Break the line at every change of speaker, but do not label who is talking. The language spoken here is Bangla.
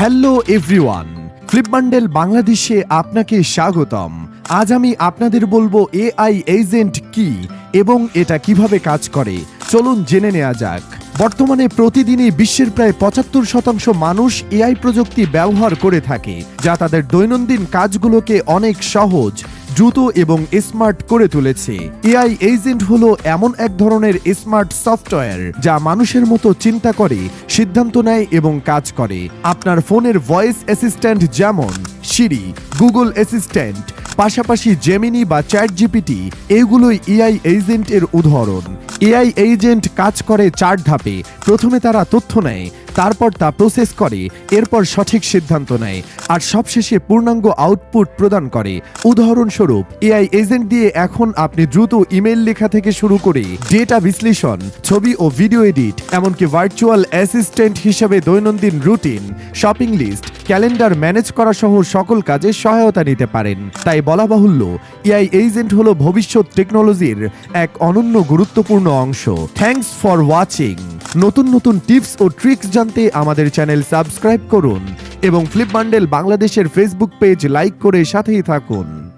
হ্যালো এভরিওয়ান ফ্লিপমান্ডেল বাংলাদেশে আপনাকে স্বাগতম। আজ আমি আপনাদের বলব এআই এজেন্ট কি এবং এটা কীভাবে কাজ করে। চলুন জেনে নেওয়া যাক। বর্তমানে প্রতিদিনই বিশ্বের প্রায় পঁচাত্তর শতাংশ মানুষ এআই প্রযুক্তি ব্যবহার করে থাকে, যা তাদের দৈনন্দিন কাজগুলোকে অনেক সহজ দ্রুত এবং স্মার্ট করে তুলেছে। এআই এজেন্ট হলো এমন এক ধরনের স্মার্ট সফটওয়্যার যা মানুষের মতো চিন্তা করে, সিদ্ধান্ত নেয় এবং কাজ করে। আপনার ফোনের ভয়েস অ্যাসিস্ট্যান্ট যেমন সিরি গুগল অ্যাসিস্ট্যান্ট পাশাপাশি জেমিনি বা চ্যাট জিপিটি এগুলোই এআই এজেন্টের উদাহরণ। এআই এজেন্ট কাজ করে চার ধাপে। প্রথমে তারা তথ্য নেয় তারপর তা প্রসেস করে, এরপর সঠিক সিদ্ধান্ত নেয়, আর সবশেষে পূর্ণাঙ্গ আউটপুট প্রদান করে। উদাহরণস্বরূপ এআই এজেন্ট দিয়ে এখন আপনি দ্রুত ইমেল লেখা থেকে শুরু করে ডেটা বিশ্লেষণ, ছবি ও ভিডিও এডিট এমনকি ভার্চুয়াল অ্যাসিস্ট্যান্ট হিসেবে দৈনন্দিন routine shopping list calendar manage করা সহ সকল কাজে সহায়তা নিতে পারেন। তাই বলা বাহুল্য, এআই এজেন্ট হলো ভবিষ্যৎ টেকনোলজির এক অনন্য গুরুত্বপূর্ণ অংশ। থ্যাংকস ফর ওয়াচিং নতুন নতুন টিপস ও ট্রিক্স জানতে আমাদের চ্যানেল সাবস্ক্রাইব করুন এবং ফ্লিপ বান্ডেল বাংলাদেশের ফেসবুক পেজ লাইক করে সাথেই থাকুন।